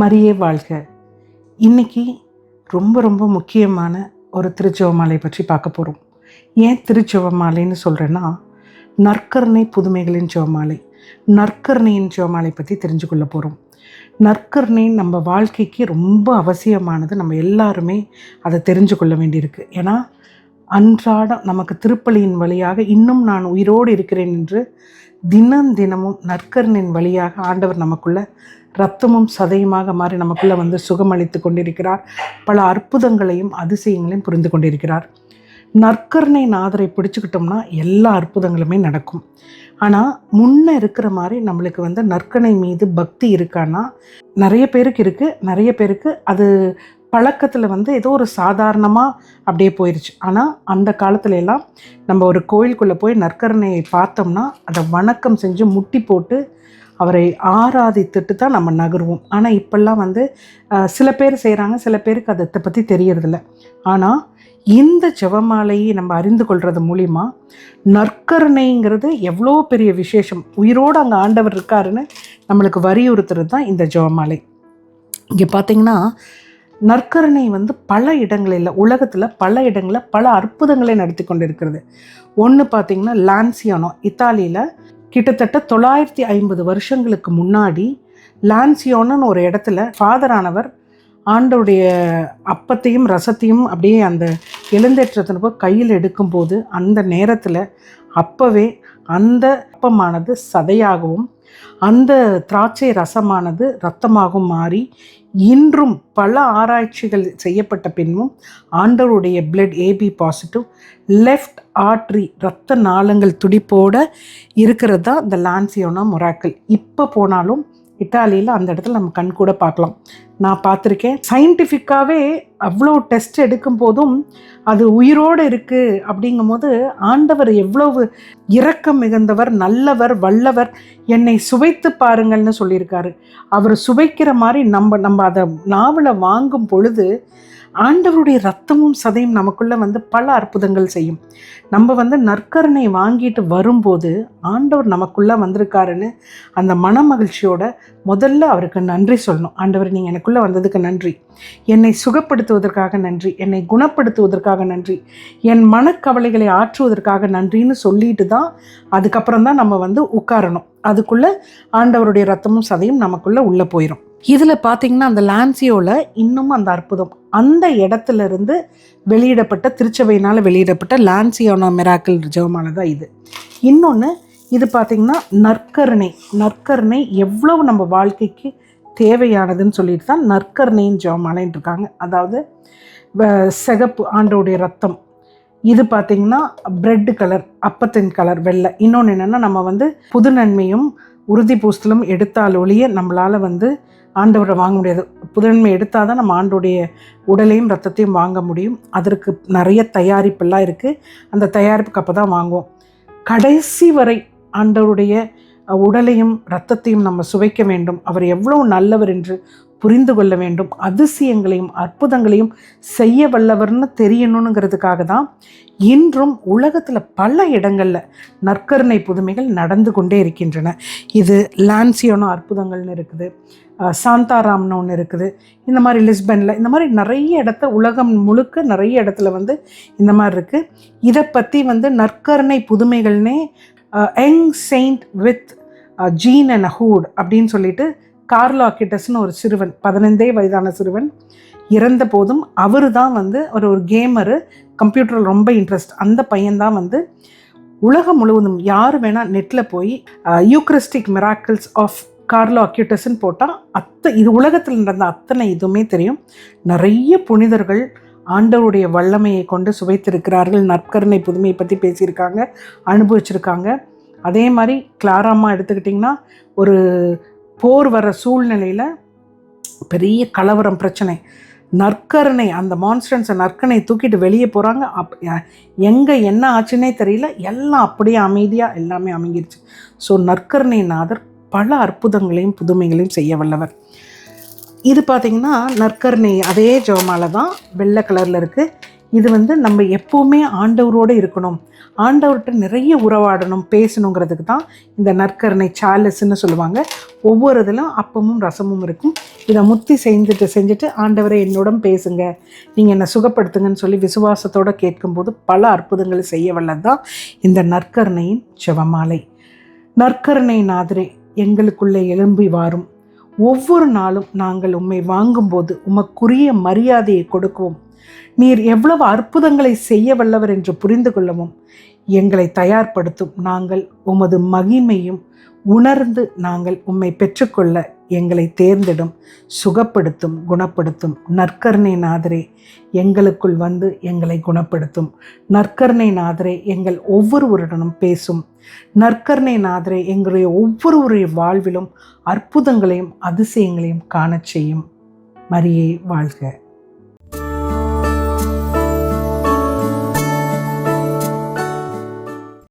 மரியே வாழ்க. இன்னைக்கு ரொம்ப ரொம்ப முக்கியமான ஒரு திருச்செவமாலை பற்றி பார்க்க போகிறோம் ஏன் திருச்செவமாலைன்னு சொல்கிறேன்னா நற்கருணை புதுமைகளின் சிவமாலை நற்கருணையின் சிவமாலை பற்றி தெரிஞ்சு கொள்ள போகிறோம் நற்கருணை நம்ம வாழ்க்கைக்கு ரொம்ப அவசியமானது. நம்ம எல்லாருமே அதை தெரிஞ்சு கொள்ள வேண்டியிருக்கு. ஏன்னா அன்றாடம் நமக்கு திருப்பலியின் வழியாக இன்னும் நான் உயிரோடு இருக்கிறேன் என்று தினம் தினமும் நற்கருணின் வழியாக ஆண்டவர் நமக்குள்ள ரத்தமும் சதையுமாக மாறி நமக்குள்ளே வந்து சுகமளித்து கொண்டிருக்கிறார். பல அற்புதங்களையும் அதிசயங்களையும் புரிந்து கொண்டிருக்கிறார். நற்கருணை நாதரை பிடிச்சிக்கிட்டோம்னா எல்லா அற்புதங்களுமே நடக்கும். ஆனால் முன்ன இருக்கிற மாதிரி நம்மளுக்கு வந்து நற்கனை மீது பக்தி இருக்கான்னா நிறைய பேருக்கு இருக்குது நிறைய பேருக்கு அது பழக்கத்தில் வந்து ஏதோ ஒரு சாதாரணமாக அப்படியே போயிடுச்சு ஆனால் அந்த காலத்துல எல்லாம் நம்ம ஒரு கோயிலுக்குள்ளே போய் நற்கரணையை பார்த்தோம்னா அதை வணக்கம் செஞ்சு முட்டி போட்டு அவரை ஆராதித்துட்டு தான் நம்ம நகருவோம். ஆனால் இப்போல்லாம் வந்து சில பேர் செய்கிறாங்க சில பேருக்கு அதை பற்றி தெரியறதில்ல. ஆனால் இந்த ஜெபமாலையை நம்ம அறிந்து கொள்வது மூலிமா நற்கருணைங்கிறது எவ்வளோ பெரிய விசேஷம். உயிரோடு அங்கே ஆண்டவர் இருக்காருன்னு நம்மளுக்கு வலியுறுத்துறது தான் இந்த ஜெபமாலை. இங்கே பார்த்தீங்கன்னா நற்கருணை வந்து பல இடங்களில் உலகத்தில் பல இடங்களில் பல அற்புதங்களை நடத்தி கொண்டு இருக்கிறது ஒன்று பார்த்தீங்கன்னா லான்சியானோ இத்தாலியில் கிட்டத்தட்ட தொள்ளாயிரத்தி ஐம்பது வருஷங்களுக்கு முன்னாடி லான்சியோன்னு ஒரு இடத்துல ஃபாதரானவர் ஆண்டவுடைய அப்பத்தையும் ரசத்தையும் அப்படியே அந்த எழுந்தேற்றத்தினப்போ கையில் எடுக்கும்போது அந்த நேரத்தில் அப்போவே அந்த அப்பமானது சதையாகவும் அந்த திராட்சை ரசமானது இரத்தமாகவும் மாறி இன்றும் பல ஆராய்ச்சிகள் செய்யப்பட்ட பின்பும் ஆண்டவருடைய blood AB positive left atria இரத்த நாளங்கள் துடிப்போடு இருக்கிறது தான் இந்த லான்சியோனா மொராக்கிள் இப்போ போனாலும் இத்தாலியில் அந்த இடத்துல நம்ம கண் கூட பார்க்கலாம். நான் பார்த்துருக்கேன். சயின்டிஃபிக்காகவே அவ்வளோ டெஸ்ட் எடுக்கும் போதும் அது உயிரோடு இருக்குது அப்படிங்கும்போது ஆண்டவர் எவ்வளவு இரக்கம் மிகுந்தவர் நல்லவர் வல்லவர் என்னை சுவைத்து பாருங்கள்னு சொல்லியிருக்காரு. அவர் சுவைக்கிற மாதிரி நம்ம நம்ம அதை நாவலை வாங்கும் பொழுது ஆண்டவருடைய ரத்தமும் சதையும் நமக்குள்ளே வந்து பல அற்புதங்கள் செய்யும். நம்ம வந்து நற்கருணை வாங்கிட்டு வரும்போது ஆண்டவர் நமக்குள்ளே வந்திருக்காருன்னு அந்த மன மகிழ்ச்சியோட முதல்ல அவருக்கு நன்றி சொல்லணும். ஆண்டவர் நீங்கள் எனக்குள்ளே வந்ததுக்கு நன்றி. என்னை சுகப்படுத்துவதற்காக நன்றி. என்னை குணப்படுத்துவதற்காக நன்றி. என் மனக்கவலைகளை ஆற்றுவதற்காக நன்றின்னு சொல்லிட்டு தான் அதுக்கப்புறம் தான் நம்ம வந்து உட்காரணும். அதுக்குள்ளே ஆண்டவருடைய ரத்தமும் சதையும் நமக்குள்ளே உள்ளே போயிடும் இதில் பார்த்தீங்கன்னா அந்த லான்சியோவில் இன்னும் அந்த அற்புதம். அந்த இடத்துல இருந்து வெளியிடப்பட்ட திருச்சபையினால் வெளியிடப்பட்ட லான்சியோனா மிராக்கிள் ஜெபமாலை தான் இது. இன்னொன்று இது பார்த்திங்கன்னா நற்கருணை. நற்கருணை எவ்வளவு நம்ம வாழ்க்கைக்கு தேவையானதுன்னு சொல்லிட்டு தான் நற்கருணையின் ஜெபமாலைன்னு இருக்காங்க அதாவது வ- சிகப்பு ஆண்டோடைய ரத்தம். இது பார்த்திங்கன்னா பிரெட் கலர் அப்பத்தின் கலர் வெள்ளை. இன்னொன்று என்னென்னா நம்ம வந்து புது நன்மையும் உறுதி பூசலும் எடுத்தால் ஒழிய நம்மளால் வந்து ஆண்டவரை வாங்க முடியாது. புதன்மை எடுத்தால் தான் நம்ம ஆண்டோடைய உடலையும் ரத்தத்தையும் வாங்க முடியும். அதற்கு நிறைய தயாரிப்பெல்லாம் இருக்குது அந்த தயாரிப்புக்கு அப்போ தான் வாங்குவோம். கடைசி வரை ஆண்டவருடைய உடலையும் ரத்தத்தையும் நம்ம சுவைக்க வேண்டும். அவர் எவ்வளோ நல்லவர் என்று புரிந்து கொள்ள வேண்டும். அதிசயங்களையும் அற்புதங்களையும் செய்ய வல்லவர்னு தெரியணுங்கிறதுக்காக தான் இன்றும் உலகத்தில் பல இடங்களில் நற்கருணை புதுமைகள் நடந்து கொண்டே இருக்கின்றன. இது லான்சியோனோ அற்புதங்கள்னு இருக்குது சாந்தாராம்னு ஒன்று இருக்குது இந்த மாதிரி லிஸ்பனில் இந்த மாதிரி நிறைய இடத்த உலகம் முழுக்க நிறைய இடத்துல வந்து இந்த மாதிரி இருக்குது இதை பற்றி வந்து நற்கருணை புதுமைகள்னே young saint with jean and hood அப்படின்னு சொல்லிட்டு கார்லோ அக்கிட்டஸ்னு ஒரு சிறுவன் பதினைந்தே வயதான சிறுவன் இறந்த போதும் அவர் தான் வந்து ஒரு ஒரு கேமரு கம்ப்யூட்டரில் ரொம்ப இன்ட்ரெஸ்ட் அந்த பையன்தான் வந்து உலகம் முழுவதும் யார் வேணால் நெட்டில் போய் யூக்ரிஸ்டிக் மிராக்கிள்ஸ் ஆஃப் கார்லோ அக்யூட்டஸ்ன்னு போட்டால் அத்தை இது உலகத்தில் நடந்த அத்தனை இதுவுமே தெரியும். நிறைய புனிதர்கள் ஆண்டவருடைய வல்லமையை கொண்டு சுவைத்திருக்கிறார்கள். நற்கருணை புதுமையை பற்றி பேசியிருக்காங்க அனுபவிச்சிருக்காங்க. அதே மாதிரி கிளாராமா எடுத்துக்கிட்டிங்கன்னா ஒரு போர் வர சூழ்நிலையில் பெரிய கலவரம் பிரச்சனை. நற்கருணை அந்த மான்ஸ்டன்ஸை நற்கனை தூக்கிட்டு வெளியே போகிறாங்க அப் எங்கே என்ன ஆச்சுன்னே தெரியல. எல்லாம் அப்படியே அமைதியாக எல்லாமே அமைங்கிருச்சு ஸோ நற்கருணை நாதர் பல அற்புதங்களையும் புதுமைகளையும் செய்ய வல்லவர். இது பார்த்திங்கன்னா நற்கருணை அதே ஜோமால தான் வெள்ளை கலரில் இருக்குது இது வந்து நம்ம எப்போவுமே ஆண்டவரோடு இருக்கணும். ஆண்டவர்கிட்ட நிறைய உறவாடணும் பேசணுங்கிறதுக்கு தான் இந்த நற்கருணை சாலஸ்ன்னு சொல்லுவாங்க. ஒவ்வொரு இதிலும் அப்பமும் ரசமும் இருக்கும். இதை முத்தி செஞ்சுட்டு செஞ்சுட்டு ஆண்டவரை என்னுடன் பேசுங்க. நீங்கள் என்னை சுகப்படுத்துங்கன்னு சொல்லி விசுவாசத்தோடு கேட்கும்போது பல அற்புதங்களை செய்ய வல்லது தான் இந்த நற்கருணையின் செவமாலை. நற்கருணை நாதிரே எங்களுக்குள்ளே எழும்பி வாரும். ஒவ்வொரு நாளும் நாங்கள் உம்மை வாங்கும்போது உமக்குரிய மரியாதையை கொடுக்கவும். நீர் எவ்வளவு அற்புதங்களை செய்ய வல்லவர் என்று புரிந்து கொள்ளவும் எங்களை தயார்படுத்தும் நாங்கள் உமது மகிமையும் உணர்ந்து நாங்கள் உம்மை பெற்றுக்கொள்ள எங்களை தேர்ந்திடும் சுகப்படுத்தும் குணப்படுத்தும். நற்கருணை நாதரே எங்களுக்குள் வந்து எங்களை குணப்படுத்தும். நற்கருணை நாதரே எங்கள் ஒவ்வொருவருடனும் பேசும். நற்கருணை நாதரே எங்களுடைய ஒவ்வொருவருடைய வாழ்விலும் அற்புதங்களையும் அதிசயங்களையும் காணச் செய்யும். மரியே வாழ்க.